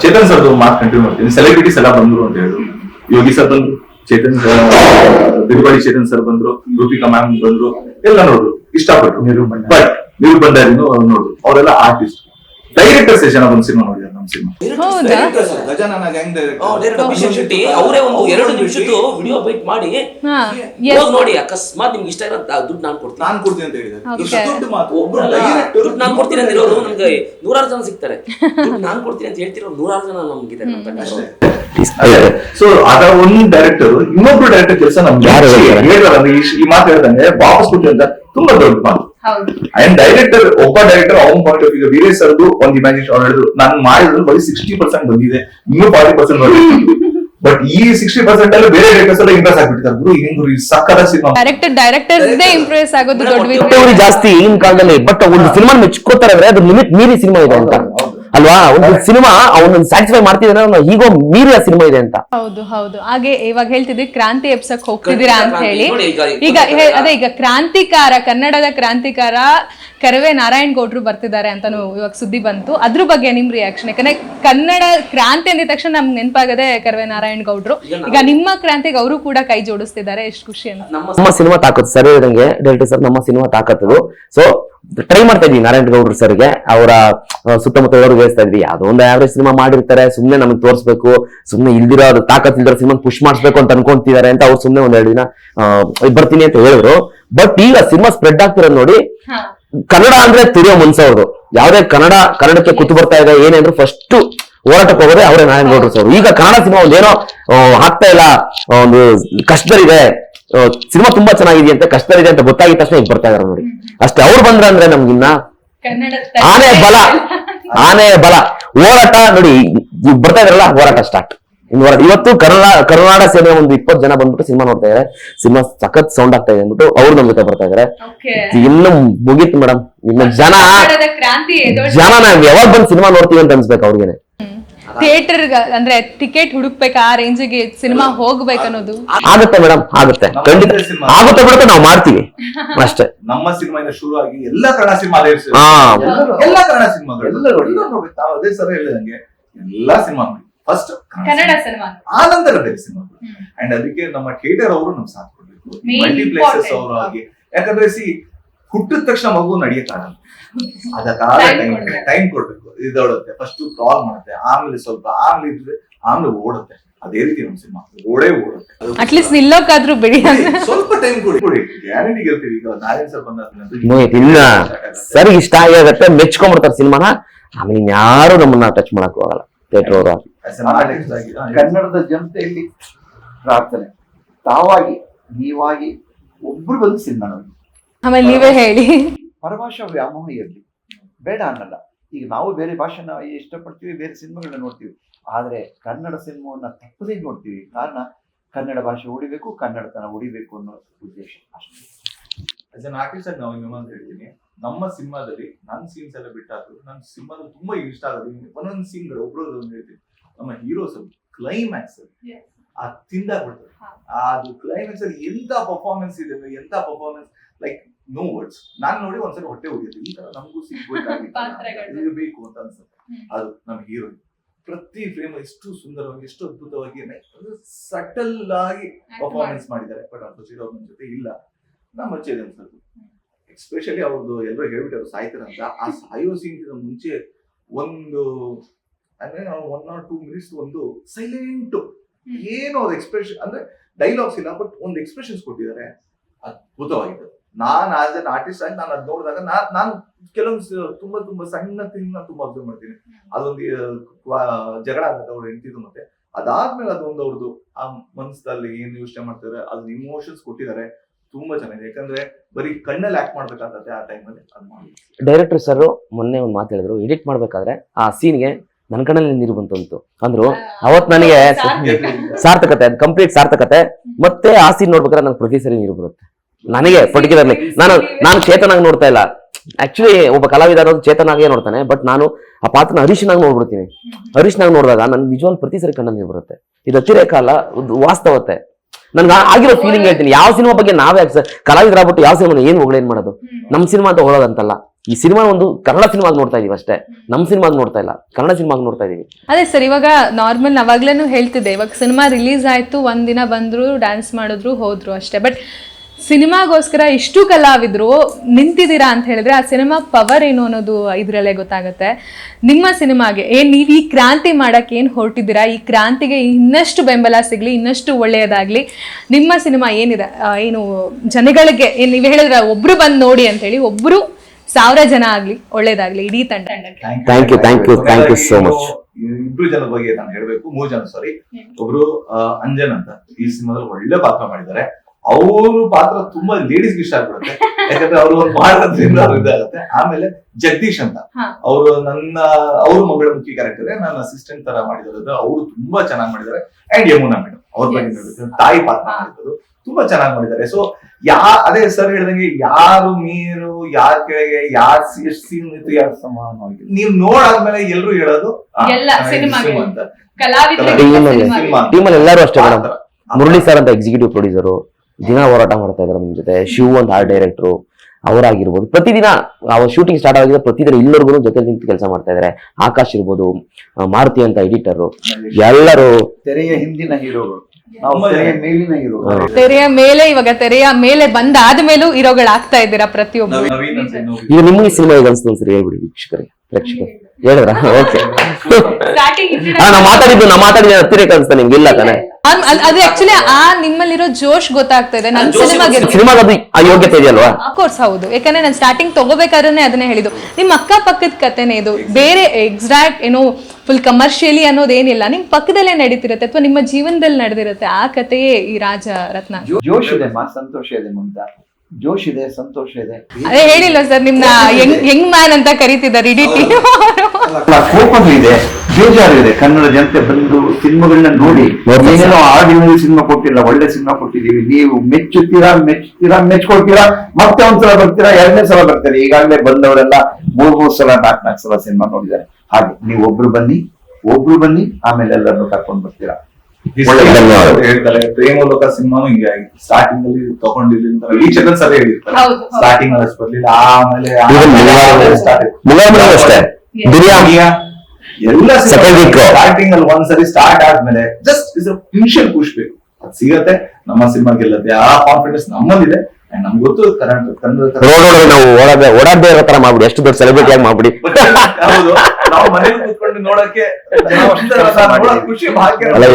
ಚೇತನ್ ಸರ್ ಮಾತು ಕಂಟಿನ್ಯೂ ಮಾಡ್ತೀನಿ. ಸೆಲೆಬ್ರಿಟೀಸ್ ಎಲ್ಲ ಬಂದ್ರು ಅಂತ ಹೇಳಿದ್ರು ಯೋಗಿ ಸರ್ ಬಂದ್ರು ಚೇತನ್ ಬಿರುಬಾಡಿ ಚೇತನ್ ಸರ್ ಬಂದ್ರು ರೂಪಿಕಾ ಮ್ಯಾಮ್ ಬಂದ್ರು ಎಲ್ಲ ನಿರೂಪ್ ಭಂಡಾರಿ. ಬಟ್ ನಿರೂಪ್ ಬಂಡಾರಿನು ನೋಡ್ರು ಅವರೆಲ್ಲ ಆರ್ಟಿಸ್ಟ್ ಡೈರೆಕ್ಟರ್ಸ್ ಎಷ್ಟು ಜನ ಬಂದು ಸಿನಿಮಾ ನೋಡಿದ್ರು? ಸಿನಿಮಾ. ಹೌದಾ? ಗಜಾನನ ಗ್ಯಾಂಗ್ ಡೈರೆಕ್ಟ್ ಅಭಿಷೇಕ್ ಶೆಟ್ಟಿ ಅವರೇ ಒಂದು ಎರಡು ನಿಮಿಷದ್ದು ವಿಡಿಯೋ ಬೈಟ್ ಮಾಡಿ ಹೋಗ್ ನೋಡಿ ಅಕಸ್ಮಾತ್ ನಿಮ್ಗೆ ಇಷ್ಟ ಇರೋ ದುಡ್ಡು ನಾನು ಕೊಡ್ತೀನಿ. ನಾನ್ ಕೊಡ್ತೀನಿ ಅಂತ ಹೇಳಿದ್ದಾರೆ. ಎಷ್ಟು ದೊಡ್ಡ ಮಾತು ಒಬ್ರಲ್ಲ, director ದುಡ್ಡು ನಾನು ಕೊಡ್ತೀನಿ ಅಂತ ಇರೋರು ನಮ್ಗೆ ನೂರಾರು ಜನ ಸಿಗ್ತಾರೆ. ದುಡ್ಡು ನಾನು ಕೊಡ್ತೀನಿ ಅಂತ ಹೇಳ್ತಿರೋ ನೂರಾರು ಜನ ನಮ್ಗಿದೆ ನಮ್ಮ ತಂಡದವರು. ಸೊ ಅದ ಒಂದು ಡೈರೆಕ್ಟರ್ ಇನ್ನೊಬ್ರು ಡೈರೆಕ್ಟರ್ ಕೆಲಸ ನಮ್ಗೆ ಹೇಳಿದಾರೆ ಈ- ಈ ಮಾತು ಹೇಳ್ದಂಗೆ ವಾಪಸ್ ಕೊಟ್ಟು ಅಂತ ತುಂಬಾ ದೊಡ್ಡ ಮಾತು. ಅಂಡ್ ಡೈರೆಕ್ಟರ್ ಒಬ್ಬ ಡೈರೆಕ್ಟರ್ ಅವ್ನ್ ಪಾಯಿಂಟ್ ಆಫ್ ಈಗ ವೀರೇಶ್ ಸರ್ದು ಒಂದು ಇಮ್ಯಾಜಿನೇಷನ್ ಅವ್ರು ಹೇಳಿದ್ರು ನಾನು ಮಾಡಿದ್ರು ಬರೀ ಸಿಕ್ಸ್ಟಿ ಪರ್ಸೆಂಟ್ ಬಂದಿದೆ ಇನ್ನೂ ಫಾರ್ಟಿ ಪರ್ಸೆಂಟ್ ಬಂದಿದೆ. ಬಟ್ ಈ ಸಿಕ್ಸ್ಟಿ ಪರ್ಸೆಂಟ್ ಅಲ್ಲಿ ಬೇರೆ ಡೈರೆಕ್ಟರ್ಸ್ ಎಲ್ಲ ಇಂಪ್ರೆಸ್ ಆಗ್ಬಿಟ್ಟಿದ್ದಾರೆ. ಗುರು ಸಕ್ಕರ ಸಿನಿಮಾ. ಡೈರೆಕ್ಟರ್ ಡೈರೆಕ್ಟರ್ಸ್ ಇಂಪ್ರೆಸ್ ಆಗೋದು ದೊಡ್ಡ ಅಂದ್ರೆ ವಿಷಯ. ಜಾಸ್ತಿ ಈಗಿನ ಕಾಲದಲ್ಲಿ ಬಟ್ ಒಂದು ಸಿನಿಮಾ ಮೆಚ್ಕೋತಾರೆ ಅಂದ್ರೆ ಅದು ಲಿಮಿಟ್ ಮೀರಿ ಸಿನಿಮಾ ಇದೆ ಅಂತ. ಅಲ್ವಾ? ಒಂದು ಸಿನಿಮಾ ಅವನ ಸ್ಯಾಟಿಸ್ಫೈ ಮಾಡ್ತಿದ್ರೆ ಈಗೋ ಮೀರಿ ಆ ಸಿನಿಮಾ ಇದೆ ಅಂತ. ಹೌದು ಹೌದು. ಹಾಗೆ ಇವಾಗ ಹೇಳ್ತಿದ್ವಿ ಕ್ರಾಂತಿ ಎಪ್ಸಕ್ ಹೋಗ್ತಿದ್ದೀರಾ ಅಂತ ಹೇಳಿ. ಈಗ- ಹೇ- ಅದೇ ಈಗ ಕ್ರಾಂತಿಕಾರ ಕನ್ನಡದ ಕ್ರಾಂತಿಕಾರ ಕರವೇ ನಾರಾಯಣ್ ಗೌಡ್ರು ಬರ್ತಿದ್ದಾರೆ ಅಂತಾನು ಇವಾಗ ಸುದ್ದಿ ಬಂತು. ಅದ್ರ ಬಗ್ಗೆ ನಿಮ್ ರಿಯಾಕ್ಷನ್ ಯಾಕಂದ್ರೆ ಕನ್ನಡ ಕ್ರಾಂತಿ ಅಂದಿದ ತಕ್ಷಣ ನಮ್ಗೆ ನೆನಪಾಗದೆ ಕರವೇ ನಾರಾಯಣ್ ಗೌಡ್ರು. ಈಗ ನಿಮ್ಮ ಕ್ರಾಂತಿಗೆ ಅವರು ಕೂಡ ಕೈ ಜೋಡಿಸ್ತಿದ್ದಾರೆ. ಎಷ್ಟು ಖುಷಿ ಅಂತ ನಮ್ಮ ನಮ್ಮ ಸಿನಿಮಾ ತಾಕತ್ತು ಸರಿ ಇರಂಗೆ ಡೈರೆಕ್ಟರ್ ಸರ್ ನಮ್ಮ ಸಿನಿಮಾ ತಾಕತ್ತು ಸೊ ಟ್ರೈ ಮಾಡ್ತಾ ಇದೀವಿ ನಾರಾಯಣ ಗೌಡ್ರು ಸರ್ಗೆ. ಅವರ ಸುತ್ತಮುತ್ತ ಅವರು ಹೇಳ್ತಾ ಇದ್ವಿ. ಯಾವುದೋ ಒಂದು ಆವರೇಜ್ ಸಿನಿಮಾ ಮಾಡಿರ್ತಾರೆ ಸುಮ್ನೆ ನಮಗೆ ತೋರಿಸ್ಬೇಕು ಸುಮ್ನೆ ಇಲ್ದಿರೋ ಅದು ತಾಕತ್ ಇಲ್ದಿರೋ ಸಿನಿಮಾ ಪುಷ್ ಮಾಡಿಸ್ಬೇಕು ಅಂತ ಅನ್ಕೊಂತಿದ್ದಾರೆ ಅಂತ ಅವ್ರು ಸುಮ್ನೆ ಒಂದ್ ಎರಡು ದಿನ ಬರ್ತೀನಿ ಅಂತ ಹೇಳಿದ್ರು. ಬಟ್ ಈಗ ಸಿನಿಮಾ ಸ್ಪ್ರೆಡ್ ಆಗ್ತಿರೋದು ನೋಡಿ ಕನ್ನಡ ಅಂದ್ರೆ ತಿರಿಯೋ ಮನ್ಸವ್ರದು ಯಾವ್ದೇ ಕನ್ನಡ ಕನ್ನಡಕ್ಕೆ ಕುತ್ತು ಬರ್ತಾ ಇದೆ ಏನೇಂದ್ರು ಫಸ್ಟ್ ಹೋರಾಟಕ್ಕೆ ಹೋಗೋದೇ ಅವರೇ ನಾರಾಯಣ ಗೌಡ್ರು ಸರ್. ಈಗ ಕನ್ನಡ ಸಿನಿಮಾ ಒಂದೇನೋ ಆಗ್ತಾ ಇಲ್ಲ ಒಂದು ಕಷ್ಟದಲ್ಲಿದೆ. ಸಿನಿಮಾ ತುಂಬಾ ಚೆನ್ನಾಗಿದೆ ಅಂತ ಕಷ್ಟದಲ್ಲಿದೆ ಅಂತ ಗೊತ್ತಾಗಿದ ತಕ್ಷಣ ಈಗ ಬರ್ತಾ ಇದಾರೆ ನೋಡಿ. ಅಷ್ಟೇ ಅವ್ರು ಬಂದ್ರ ಅಂದ್ರೆ ನಮ್ಗಿನ್ನ ಆನೆ ಬಲ ಆನೆ ಬಲ. ಹೋರಾಟ ನೋಡಿ ಈಗ ಬರ್ತಾ ಇದ್ರಲ್ಲ ಹೋರಾಟ ಸ್ಟಾರ್ಟ್ ಇನ್ನು ಇವತ್ತು ಕರ್ನಾ ಕರ್ನಾಡ ಸೇನೆ ಒಂದು ಇಪ್ಪತ್ತು ಜನ ಬಂದ್ಬಿಟ್ಟು ಸಿನಿಮಾ ನೋಡ್ತಾ ಇದಾರೆ. ಸಿನಿಮಾ ಸಖತ್ ಸೌಂಡ್ ಆಗ್ತಾ ಇದೆ ಅಂದ್ಬಿಟ್ಟು ಅವ್ರು ನಮ್ ಜೊತೆ ಬರ್ತಾ ಇದಾರೆ. ಇನ್ನು ಮುಗೀತು ಮೇಡಮ್. ಇನ್ನು ಜನ ಜನ ನಾವ್ ಯಾವಾಗ ಬಂದು ಸಿನಿಮಾ ನೋಡ್ತೀವಿ ಅಂತ ಅನ್ಸ್ಬೇಕು ಅವ್ರಿಗೇನೆ. ಥಿಯೇಟರ್ ಅಂದ್ರೆ ಟಿಕೆಟ್ ಹುಡುಕ್ಬೇಕು ಆ ರೇಂಜಿಗೆ ಸಿನಿಮಾ ಹೋಗ್ಬೇಕು ಅನ್ನೋದು? ಆಗುತ್ತೆ ಮೇಡಮ್ ಆಗುತ್ತೆ. ಖಂಡಿತ. ಆಗುತ್ತೆ ಬಿಡುತ್ತೆ ನಾವು ಮಾಡ್ತೀವಿ. ಅಷ್ಟೇ. ನಮ್ಮ ಸಿನಿಮಾ ಇಂದ ಶುರು ಆಗಿ ಎಲ್ಲಾ ಕನ್ನಡ ಸಿನಿಮಾ ಅದೇ ಹಾ. ಎಲ್ಲಾ ಕನ್ನಡ ಸಿನಿಮಾಗಳು. ಎಲ್ಲರೂ ಎಲ್ಲರೂ ನೋಡ್ಬೇಕು ನಾವು ಅದೇ ಸರ್ ಹೇಳಿದಂಗೆ ಎಲ್ಲಾ ಸಿನಿಮಾ ಫಸ್ಟ್ ಕನ್ನಡ ಸಿನಿಮಾ. ಆನಂತರ ಬೇರೆ ಸಿನಿಮಾಗಳು ಅಂಡ್ ಅದಕ್ಕೆ ನಮ್ಮ ಥಿಯೇಟರ್ ಅವರು ನಮ್ಗೆ ಸಾಥ್ ಕೊಡ್ಬೇಕು. ಮಲ್ಟಿಪ್ಲೆಕ್ಸಸ್ ಅವರು ಆಗಿ ಯಾಕಂದ್ರೆ ಸಿ ಹುಟ್ಟಿದ ತಕ್ಷಣ ಮಗು ನಡೆಯಕ್ಕಾಗಲ್ಲ ಅದ Time ಟೈಮ್ ಕೊಡ್ಬೇಕು. ಇದೋಡುತ್ತೆ ಫಸ್ಟ್ ಕ್ರಾಲ್ ಮಾಡುತ್ತೆ ಆಮೇಲೆ ಸ್ವಲ್ಪ ಆಮೇಲೆ ಇದ್ರೆ ಆಮೇಲೆ ಓಡುತ್ತೆ. ಅದೇ ರೀತಿ ನಮ್ ಸಿನಿಮಾ ಓಡೇ ಓಡುತ್ತೆ. ಅಟ್ಲೀಸ್ಟ್ ನಿಲ್ಲೋಕಾದ್ರೂ ಬಿಡಿ ಸ್ವಲ್ಪ ಟೈಮ್ ಕೊಡಿ ಕೊಡಿ. ಗ್ಯಾರಂಟಿ ಇರ್ತೀವಿ ಈಗ ನಾರಾಯಣ್ ಸರ್ ಬಂದ ಇಲ್ಲ ಇನ್ನ ಸರಿ ಇಷ್ಟ ಆಗಿರುತ್ತೆ ಮೆಚ್ಕೊಂಡ್ಬಿಡ್ತಾರೆ ಸಿನಿಮಾನ ಆಮೇಲೆ ಯಾರು ನಮ್ಮನ್ನ ಟಚ್ ಮಾಡಕ್ ಹೋಗಲ್ಲ ಥಿಯೇಟರ್ ಅವರು ಕನ್ನಡದ ಜನತೆಯಲ್ಲಿ ಪ್ರಾರ್ಥನೆ. ತಾವಾಗಿ ನೀವಾಗಿ ಒಬ್ರು ಬಂದು ಸಿನಿಮಾ ನೋಡಿ ಆಮೇಲೆ ನೀವೇ ಹೇಳಿ. ಪರಭಾಷಾ ವ್ಯಾಮೋಹ ಇರಲಿ ಬೇಡ ಅನ್ನಲ್ಲ. ಈಗ ನಾವು ಬೇರೆ ಭಾಷೆನ ಇಷ್ಟಪಡ್ತೀವಿ ಬೇರೆ ಸಿನಿಮಾಗಳನ್ನ ನೋಡ್ತೀವಿ. ಆದರೆ ಕನ್ನಡ ಸಿನಿಮಾವನ್ನ ತಪ್ಪದೇ ನೋಡ್ತೀವಿ. ಕಾರಣ ಕನ್ನಡ ಭಾಷೆ ಉಳಿಬೇಕು ಕನ್ನಡತನ ಉಳಿಬೇಕು ಅನ್ನೋ ಉದ್ದೇಶ ಅಷ್ಟೇ. ಆಸ್ ಅನ್ ಆರ್ಟಿಸ್ಟ್ ಆಗಿ ನಾವು ನಿಮ್ಮಂತ ಹೇಳ್ತೀನಿ. ನಮ್ಮ ಸಿನಿಮಾದಲ್ಲಿ ನನ್ನ ಸೀನ್ಸ್ ಎಲ್ಲ ಬಿಟ್ಟಾದ್ರು ನನ್ನ ಸಿನಿಮಾದಲ್ಲಿ ತುಂಬಾ ಇಷ್ಟ ಆಗೋದು ಒಂದೊಂದು ಸೀನ್ಗಳು ಒಬ್ರದ್ದು ಒಂದು ಹೇಳ್ತೀನಿ. ನಮ್ಮ ಹೀರೋಸ್ ಕ್ಲೈಮ್ಯಾಕ್ಸ್ ಆ ತಿಂದಾಗ್ಬಿಡ್ತದೆ. ಅದು ಕ್ಲೈಮ್ಯಾಕ್ಸ್ ಅಲ್ಲಿ ಎಂತ ಪರ್ಫಾರ್ಮೆನ್ಸ್ ಇದೆ ಎಂತ ಪರ್ಫಾರ್ಮೆನ್ಸ್ ಲೈಕ್ ನೋ ವರ್ಡ್ಸ್ ನಾನ್ ನೋಡಿ ಒಂದ್ಸರಿ ಹೊಟ್ಟೆ ಹೋಗಿದ್ದೆ ಈ ತರ ನಮಗೂ. ಸಿಗ್ಬೇಕು ಬೇಕು ಅಂತ ಅನ್ಸುತ್ತೆ. ಅದು ನಮ್ಮ ಹೀರೋ ಪ್ರತಿ ಫ್ರೇಮ್ ಎಷ್ಟು ಸುಂದರವಾಗಿ ಎಷ್ಟು ಅದ್ಭುತವಾಗಿ ಸಟಲ್ ಆಗಿ ಪರ್ಫಾರ್ಮೆನ್ಸ್ ಮಾಡಿದ್ದಾರೆ. ಬಟ್ ಅದು ಅವ್ರ ಜೊತೆ ಇಲ್ಲ. ನಮ್ಮ ಮಚ್ಚೆ ಅನ್ಸೋದು ಎಸ್ಪೆಷಲಿ ಅವ್ರದ್ದು ಎಲ್ಲರೂ ಹೇಳ್ಬಿಟ್ಟಾರು ಸಾಯ್ತಾರಂತ ಆ ಸಾಯೋ ಸೀನ್ಗಿಂತ ಮುಂಚೆ ಒಂದು ಅಂದ್ರೆ ಒನ್ ಆರ್ ಟೂ ಮಿನಿಟ್ಸ್ ಒಂದು ಸೈಲೆಂಟ್ ಏನು ಅವ್ರ ಎಕ್ಸ್ಪ್ರೆಷನ್ ಅಂದ್ರೆ ಡೈಲಾಗ್ಸ್ ಇಲ್ಲ ಬಟ್ ಒಂದು ಎಕ್ಸ್ಪ್ರೆಷನ್ಸ್ ಕೊಟ್ಟಿದ್ದಾರೆ. ಅದ್ಭುತವಾಗಿದೆ. ನಾನ್ ಆಸ್ ಎನ್ ಆರ್ಟಿಸ್ಟ್ ಆಗಿ ನಾನು ಅದು ನೋಡಿದಾಗ ನಾನು ನಾನು ಕೆಲವೊಂದು ತುಂಬಾ ತುಂಬಾ ಸಣ್ಣ ತಿಂಗ್ ನಾನು ತುಂಬಾ ಅಬ್ಸರ್ವ್ ಮಾಡ್ತೀನಿ. ಅದೊಂದು ಜಗಳ ಆಗುತ್ತೆ ಅವ್ರ ಹೆಂಡತಿದು ಮತ್ತೆ. ಅದಾದ್ಮೇಲೆ ಅದೊಂದು ಅವ್ರದ್ದು ಆ ಮನಸ್ಸಲ್ಲಿ ಏನು ಯೋಚನೆ ಮಾಡ್ತಾರೆ ಅದ್ರ ಇಮೋಷನ್ಸ್ ಕೊಟ್ಟಿದ್ದಾರೆ. ತುಂಬಾ ಚೆನ್ನಾಗಿದೆ. ಯಾಕಂದ್ರೆ ಬರೀ ಕಣ್ಣಲ್ಲಿ ಆಕ್ಟ್ ಮಾಡ್ಬೇಕಾಗತ್ತೆ ಆ ಟೈಮಲ್ಲಿ ಅದ್ ಮಾಡಿ ಡೈರೆಕ್ಟರ್ ಸರ್ ಮೊನ್ನೆ ಒಂದು ಮಾತು ಹೇಳಿದ್ರು ಎಡಿಟ್ ಮಾಡ್ಬೇಕಾದ್ರೆ ಆ ಸೀನ್ಗೆ ನನ್ನ ಕಣ್ಣಲ್ಲಿ ನೀರು ಬಂತು ಅಂತು ಅಂದ್ರು ಅವತ್ ನನಗೆ ಸಾರ್ಥಕತೆ. ಅದು ಕಂಪ್ಲೀಟ್ ಸಾರ್ಥಕತೆ. ಮತ್ತೆ ಆ ಸೀನ್ ನೋಡ್ಬೇಕಾದ್ರೆ ನಂಗೆ ಪ್ರತಿ ಸರಿ ನೀರು ಬರುತ್ತೆ. ನನಗೆ ಪರ್ಟಿಕ್ಯುಲರ್ಲಿ ನಾನು ನಾನು ಚೇತನಾಗಿ ನೋಡ್ತಾ ಇಲ್ಲ. ಆಕ್ಚುಲಿ ಒಬ್ಬ ಕಲಾವಿದ ಅನ್ನೋದು ಚೇತನಾಗೇ ನೋಡ್ತಾನೆ ಬಟ್ ನಾನು ಆ ಪಾತ್ರನ ಹರೀಶ್ನಾಗ್ ನೋಡ್ಬಿಡ್ತೀನಿ. ಹರೀಶ್ನಾಗ್ ನೋಡಿದಾಗ ನನ್ಗೆ ನಿಜವಾಗ್ ಪ್ರತಿ ಸರಿ ನೀರು ಬರುತ್ತೆ. ಇದು ಅತಿರೇಕ ಅಲ್ಲ ವಾಸ್ತವತೆ. ನನ್ಗೆ ಆಗಿರೋ ಫೀಲಿಂಗ್ ಹೇಳ್ತೀನಿ. ಯಾವ ಸಿನಿಮಾ ಬಗ್ಗೆ ನಾವೇ ಕಲಾವಿದರಾಗ್ಬಿಟ್ಟು ಯಾವ ಸಿನಿಮಾ ಏನು ಹೊಗಳೇನ್ ಮಾಡೋದು? ನಮ್ಮ ಸಿನಿಮಾ ಅಂತ ಹೋಗೋದಂತಲ್ಲ ಈ ಸಿನಿಮಾ ಒಂದು ಕನ್ನಡ ಸಿನಿಮಾಗ್ ನೋಡ್ತಾ ಇದೀವಿ ಅಷ್ಟೇ. ನಮ್ಮ ಸಿನಿಮಾಗ್ ನೋಡ್ತಾ ಇಲ್ಲ. ಕನ್ನಡ ಸಿನಿಮಾಗ್ ನೋಡ್ತಾ ಇದೀವಿ. ಅದೇ ಸರ್ ಇವಾಗ ನಾರ್ಮಲ್ ಅವಾಗ್ಲೇನು ಹೇಳ್ತಿದ್ದೆ ಇವಾಗ ಸಿನಿಮಾ ರಿಲೀಸ್ ಆಯ್ತು ಒಂದಿನ ಬಂದ್ರು ಡ್ಯಾನ್ಸ್ ಮಾಡಿದ್ರು ಹೋದ್ರು ಅಷ್ಟೇ. ಬಟ್ ಸಿನಿಮಾಗೋಸ್ಕರ ಇಷ್ಟು ಕಲಾವಿದ್ರು ನಿಂತಿದ್ದೀರಾ ಅಂತ ಹೇಳಿದ್ರೆ ಆ ಸಿನಿಮಾ ಪವರ್ ಏನು ಅನ್ನೋದು ಇದ್ರಲ್ಲೇ ಗೊತ್ತಾಗುತ್ತೆ. ನಿಮ್ಮ ಸಿನಿಮಾಗೆ ಏನ್ ನೀವು ಈ ಕ್ರಾಂತಿ ಮಾಡಕ್ಕೆ ಏನು ಹೊರಟಿದ್ದೀರಾ? ಈ ಕ್ರಾಂತಿಗೆ ಇನ್ನಷ್ಟು ಬೆಂಬಲ ಸಿಗ್ಲಿ ಇನ್ನಷ್ಟು ಒಳ್ಳೆಯದಾಗಲಿ. ನಿಮ್ಮ ಸಿನಿಮಾ ಏನಿದೆ? ಆ, ಏನು ಜನಗಳಿಗೆ ಏನು ನೀವು ಹೇಳಿದ್ರೆ ಒಬ್ರು ಬಂದು ನೋಡಿ ಅಂತ ಹೇಳಿ ಒಬ್ರು ಸಾವಿರ ಜನ ಆಗ್ಲಿ ಒಳ್ಳೇದಾಗ್ಲಿ ಇಡೀ ತಂಡ. Thank you thank you thank you so much ಇಬ್ರು ಜನ ಬಗ್ಗೆ ನಾನು ಹೇಳಬೇಕು. ಮೂರ್ ಜನ ಸಾರಿ ಒಬ್ರು ಅಂಜನ್ ಅಂತ. ಈ ಸಿನಿಮಾದಲ್ಲಿ ಒಳ್ಳೆ ಪಾತ್ರ ಮಾಡಿದ್ದಾರೆ. ಅವರು ಪಾತ್ರ ತುಂಬಾ ಲೇಡೀಸ್ ಇಷ್ಟ ಆಗ್ಬಿಡುತ್ತೆ. ಯಾಕಂದ್ರೆ ಅವರು ಒಂದು ಮಾಡೋದ್ರಿಂದ ಅವ್ರು ಇದಾಗುತ್ತೆ. ಆಮೇಲೆ ಜಗದೀಶ್ ಅಂತ. ಅವರು ನನ್ನ ಅವ್ರ ಮಗಳ ಮುಖ್ಯ ಕ್ಯಾರೆಕ್ಟರ್ ನನ್ನ ಅಸಿಸ್ಟೆಂಟ್ ತರ ಮಾಡಿದಾರೆ ಅವರು ತುಂಬಾ ಚೆನ್ನಾಗಿ ಮಾಡಿದ್ದಾರೆ. ಅಂಡ್ ಯಮುನಾ ಮೇಡಮ್ ಅವ್ರ ಬಗ್ಗೆ. ತಾಯಿ ಪಾತ್ರ. ಮಾಡಿದ್ರು ತುಂಬಾ ಚೆನ್ನಾಗಿ ಮಾಡಿದ್ದಾರೆ. ಸೊ ಯಾ ಅದೇ ಸರ್ ಹೇಳ್ದಂಗೆ ಯಾರು ನೀರು ಯಾರ ಕೆಳಗೆ ಯಾರ್ ಸೀನ್ ಇತ್ತು ಯಾರ ಸಮಾನವಾಗಿ ನೀವ್ ನೋಡಾದ್ಮೇಲೆ ಎಲ್ರು ಹೇಳೋದು. ಸಿನಿಮಾ. ಎಲ್ಲರೂ ಅಷ್ಟೇ ಮುರಳಿ ಸರ್ ಅಂತ ಎಕ್ಸಿಕ್ಯೂಟಿವ್ ಪ್ರೊಡ್ಯೂಸರು ದಿನ ಹೋರಾಟ ಮಾಡ್ತಾ ಇದ್ದಾರೆ ನಮ್ಮ ಜೊತೆ. ಶಿವ್ ಒಂದು ಆರ್ಟ್ ಡೈರೆಕ್ಟ್ರು ಅವರಾಗಿರ್ಬೋದು. ಪ್ರತಿದಿನ ಅವ್ರ ಶೂಟಿಂಗ್ ಸ್ಟಾರ್ಟ್ ಆಗಿದೆ. ಪ್ರತಿದಿನ ಇಲ್ಲರಿಗೂ ಜೊತೆ ನಿಂತು ಕೆಲಸ ಮಾಡ್ತಾ ಇದ್ದಾರೆ. ಆಕಾಶ್ ಇರ್ಬೋದು ಮಾರುತಿ ಅಂತ ಎಡಿಟರ್ ಎಲ್ಲರೂ ತೆರೆಯ ಹಿಂದಿನ ಹೀರೋಗಳು. ತೆರೆಯ ಮೇಲೆ ಇವಾಗ ತೆರೆಯ ಮೇಲೆ ಬಂದಾದ ಮೇಲೂ ಹೀರೋಗಳಾಗ್ತಾ ಇದ್ದೀರಾ ಪ್ರತಿಯೊಬ್ಬರು. ಈಗ ನಿಮ್ಗೆ ಸಿನಿಮಾ ಈಗ ಅನ್ಸ್ತು ಒಂದ್ಸರಿ ಹೇಳ್ಬಿಡಿ ವೀಕ್ಷಕರಿಗೆ ಪ್ರೇಕ್ಷಕರು ಹೇಳಿದ್ರ? ಓಕೆ ಹಾ ನಾ ಮಾತಾಡಿದ್ದು ನಾ ಮಾತಾಡಿದ ಹತ್ತಿರ ಕಾಣಿಸ್ತಾ ನಿಮ್ಗೆ. ಇಲ್ಲ ತಾನೆ ಅದು ಆಕ್ಚುಲಿ ಆ ನಿಮ್ಮಲ್ಲಿರೋ ಜೋಶ್ ಗೊತ್ತಾಗ್ತಾ ಇದೆ. ನನ್ನ ಸಿನಿಮಾಗೆ ಸಿನಿಮಾದ ಆ ಯೋಗ್ಯತೆ ಇದೆಯಲ್ವಾ? ಕೋರ್ಸ್ ಹೌದು. ಯಾಕಂದ್ರೆ ನಾನು ಸ್ಟಾರ್ಟಿಂಗ್ ತಗೋಬೇಕಾದ್ರೆ ಅದನ್ನೇ ಹೇಳಿದ್ದು. ನಿಮ್ಮ ಅಕ್ಕಪಕ್ಕದ ಕಥೆನೇ ಇದು. ಬೇರೆ ಎಕ್ಸಾಕ್ಟ್ ಏನೋ ಫುಲ್ ಕಮರ್ಷಿಯಲಿ ಅನ್ನೋದೇನಿಲ್ಲ. ನಿಮ್ ಪಕ್ಕದಲ್ಲೇ ನಡೀತಿರುತ್ತೆ ಅಥವಾ ನಿಮ್ಮ ಜೀವನದಲ್ಲಿ ನಡೆದಿರುತ್ತೆ ಆ ಕಥೆಯೇ ಈ ರಾಜ ರತ್ನ ಜೋಶ್ ಇದೆ ಮಾ ಸಂತೋಷ ಇದೆ ಮಮತಾ. ಜೋಶ್ ಇದೆ ಸಂತೋಷ ಇದೆ. ಅದೇ ಹೇಳಿಲ್ಲ ಸರ್ ನಿಮ್ನ ಯಂಗ್ ಯಂಗ್ ಮ್ಯಾನ್ ಅಂತ ಕರೀತಿದ್ದಾರೆ ಇಡೀ ಟೀಮ್ ಕೋಪನೂ ಇದೆ ಬೇಜಾರು ಇದೆ. ಕನ್ನಡ ಜನತೆ ಬಂದು ಸಿನಿಮಾಗಳನ್ನ ನೋಡಿ. ಏನೇನೋ ಆರ್ಡಿನರಿ ಸಿನಿಮಾ ಕೊಟ್ಟಿಲ್ಲ ಒಳ್ಳೆ ಸಿನಿಮಾ ಕೊಟ್ಟಿದ್ದೀವಿ. ನೀವು ಮೆಚ್ಚುತ್ತೀರಾ ಮೆಚ್ಚುತ್ತೀರಾ ಮೆಚ್ಕೊಳ್ತೀರಾ? ಮತ್ತೆ ಒಂದ್ಸಲ ಬರ್ತೀರಾ ಎರಡನೇ ಸಲ ಬರ್ತಾರೆ? ಈಗಾಗಲೇ ಬಂದವರೆಲ್ಲ ಮೂರ್ ಮೂರು ಸಲ ನಾಲ್ಕು ನಾಲ್ಕು ಸಲ ಸಿನಿಮಾ ನೋಡಿದ್ದಾರೆ. ಹಾಗೆ ನೀವು ಒಬ್ರು ಬನ್ನಿ ಒಬ್ರು ಬನ್ನಿ ಆಮೇಲೆ ಎಲ್ಲರನ್ನು ಕರ್ಕೊಂಡು ಬರ್ತೀರಾ? ಹೇಳ್ತಾರೆ ಪ್ರೇಮಲೋಕ ಸಿನಿಮಾನು ಹಿಂಗೆ ಆಗಿದೆ. ಸ್ಟಾರ್ಟಿಂಗ್ ಅಲ್ಲಿ ತಗೊಂಡಿಲ್ಲ ಈ ಚಂದ್ರ ಸರಿ ಹೇಳಿರ್ತಾರೆ. ಸ್ಟಾರ್ಟಿಂಗ್ ಅಲ್ಲಿ ಅಷ್ಟು ಬರ್ಲಿಲ್ಲ. ಆಮೇಲೆ ಸ್ಟಾರ್ಟ್ ಎಲ್ಲ. ಸ್ಟಾರ್ಟಿಂಗ್ ಅಲ್ಲಿ ಒಂದ್ಸರಿ ಸ್ಟಾರ್ಟ್ ಆದ್ಮೇಲೆ ಜಸ್ಟ್ ಇಸ್ ಇನಿಷಿಯಲ್ ಪುಷ್ ಬೇಕು. ಅದು ಸಿಗತ್ತೆ. ನಮ್ಮ ಸಿನಿಮಾ ಗೆಲ್ಲತ್ತೆ. ಆ ಕಾನ್ಫಿಡೆನ್ಸ್ ನಮ್ಮಲ್ಲಿದೆ. ನಮ್ಗೆ ಗೊತ್ತು ಕನ್ನಡ ನಾವು ಓಡಾಡ ಓಡಾಡದೇ ಇರೋ ತರ ಮಾಡ್ಬಿಡಿ. ಎಷ್ಟು ದೊಡ್ಡ ಸೆಲೆಬ್ರಿಟಿ ಆಗಿ ಮಾಡ್ಬಿಡಿ. ಹೌದು. ನಾವು ಮನೇಲಿ ಕೂತ್ಕೊಂಡು ನೋಡಕ್ಕೆ ಖುಷಿ ಭಾಗ್ಯ. ಅಲ್ಲ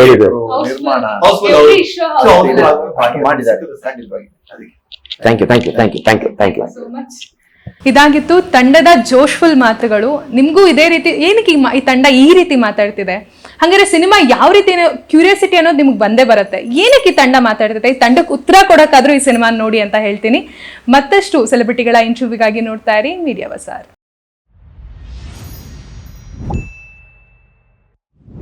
ನಿರ್ಮಾಣ. Housefull Every ಹೌದು. show So, housefull. housefull ಭಾಗ್ಯ. ಮಾಡಿದ್ದಾರೆ. ಅದಕ್ಕೆ. Thank you thank you thank you thank you thank you ಇದಾಗಿತ್ತು ತಂಡದ ಜೋಶ್ಫುಲ್ ಮಾತುಗಳು. ನಿಮಗೂ ಇದೇ ರೀತಿ ಏನಕ್ಕೆ ಈ ಮಾ- ಈ ತಂಡ ಈ ರೀತಿ ಮಾತಾಡ್ತಿದೆ? ಹಂಗಾರೆ ಸಿನಿಮಾ ಯಾವ ರೀತಿ ಕ್ಯೂರಿಯಾಸಿಟಿ ಅನ್ನೋದು ನಿಮ್ಗೆ ಬಂದೇ ಬರುತ್ತೆ. ಏನಕ್ಕೆ ಈ ತಂಡ ಮಾತಾಡ್ತಿದೆ? ಈ ತಂಡಕ್ಕೆ ಉತ್ತರ ಕೊಡೋಕ್ಕಾದ್ರೂ ಈ ಸಿನಿಮಾ ನೋಡಿ ಅಂತ ಹೇಳ್ತೀನಿ. ಮತ್ತಷ್ಟು ಸೆಲೆಬ್ರಿಟಿಗಳ ಇಂಟರ್ವ್ಯೂಗಾಗಿ ನೋಡ್ತಾ ಇರಿ. ಮೀಡಿಯಾ ಬಸಾರ್